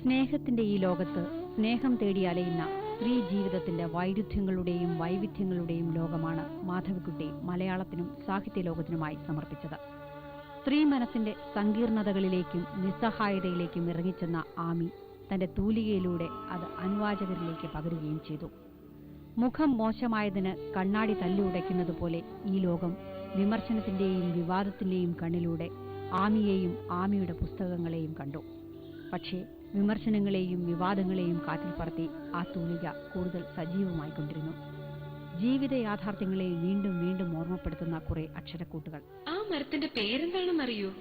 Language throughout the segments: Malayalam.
സ്നേഹത്തിന്റെ ഈ ലോകത്ത് സ്നേഹം തേടി അലയുന്ന സ്ത്രീ ജീവിതത്തിന്റെ വൈരുദ്ധ്യങ്ങളുടെയും വൈവിധ്യങ്ങളുടെയും ലോകമാണ് മാധവിക്കുട്ടി മലയാളത്തിനും സാഹിത്യ ലോകത്തിനുമായി സമർപ്പിച്ചത്. സ്ത്രീ മനസ്സിന്റെ സങ്കീർണതകളിലേക്കും നിസ്സഹായതയിലേക്കും ഇറങ്ങിച്ചെന്ന ആമി തന്റെ തൂലികയിലൂടെ അത് അനുവാചകരിലേക്ക് പകരുകയും ചെയ്തു. മുഖം മോശമായതിന് കണ്ണാടി തല്ലി പോലെ ഈ ലോകം വിമർശനത്തിന്റെയും വിവാദത്തിന്റെയും കണ്ണിലൂടെ ആമിയെയും ആമിയുടെ പുസ്തകങ്ങളെയും കണ്ടു. പക്ഷേ വിമർശനങ്ങളെയും വിവാദങ്ങളെയും കാറ്റിൽ പറത്തി ആ തൂലിക കൂടുതൽ സജീവമായിക്കൊണ്ടിരുന്നു ജീവിത യാഥാർത്ഥ്യങ്ങളെ വീണ്ടും വീണ്ടും ഓർമ്മപ്പെടുത്തുന്ന കുറെ അക്ഷരക്കൂട്ടുകൾ. ആ മരത്തിന്റെ പേരെന്താണെന്നറിയോ?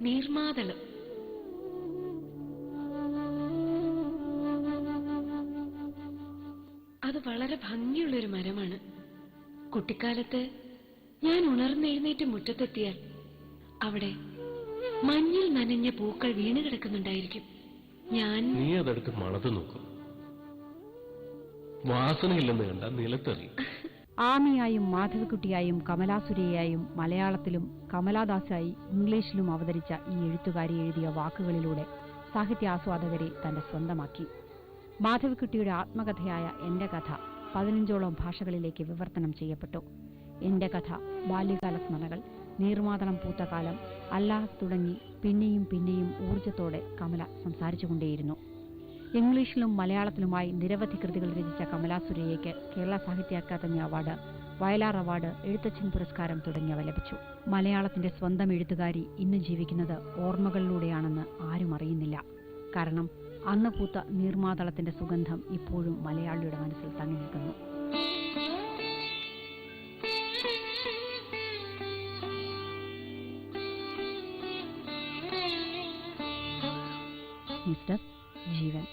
നീർമാതളം. അത് വളരെ ഭംഗിയുള്ളൊരു മരമാണ്. കുട്ടിക്കാലത്ത് ഞാൻ ഉണർന്നെഴുന്നേറ്റ് മുറ്റത്തെത്തിയാൽ അവിടെ മഞ്ഞിൽ നനഞ്ഞ പൂക്കൾ വീണ് കിടക്കുന്നുണ്ടായിരിക്കും. ഞാൻ നീ അതെടുത്ത് മണത്ത് നോക്കും. വാസനയില്ലെന്ന് കണ്ട നിലത്തെറി. ആമിയായും മാധവിക്കുട്ടിയായും കമലാസുരയായും മലയാളത്തിലും കമലാദാസായി ഇംഗ്ലീഷിലും അവതരിച്ച ഈ എഴുത്തുകാരി എഴുതിയ വാക്കുകളിലൂടെ സാഹിത്യാസ്വാദകരെ തന്റെ സ്വന്തമാക്കി. മാധവിക്കുട്ടിയുടെ ആത്മകഥയായ എന്റെ കഥ പതിനഞ്ചോളം ഭാഷകളിലേക്ക് വിവർത്തനം ചെയ്യപ്പെട്ടു. എന്റെ കഥ ബാല്യകാല സ്മരണകൾ പൂത്ത കാലം അല്ലാഹ് തുടങ്ങി പിന്നെയും പിന്നെയും ഊർജത്തോടെ കമല സംസാരിച്ചുകൊണ്ടേയിരുന്നു. ഇംഗ്ലീഷിലും മലയാളത്തിലുമായി നിരവധി കൃതികൾ രചിച്ച കമലാസുരയ്യയ്ക്ക് Kerala Sahitya academy award Vayalar award Ezhuthachan പുരസ്കാരം തുടങ്ങിയവ ലഭിച്ചു. മലയാളത്തിന്റെ സ്വന്തം എഴുത്തുകാരി ഇന്ന് ജീവിക്കുന്നത് ഓർമ്മകളിലൂടെയാണെന്ന് ആരും അറിയുന്നില്ല. കാരണം അന്ന് പൂത്ത നീർമാതളത്തിന്റെ സുഗന്ധം ഇപ്പോഴും മലയാളിയുടെ മനസ്സിൽ തങ്ങി നിൽക്കുന്നു. मिस्टर जीवन।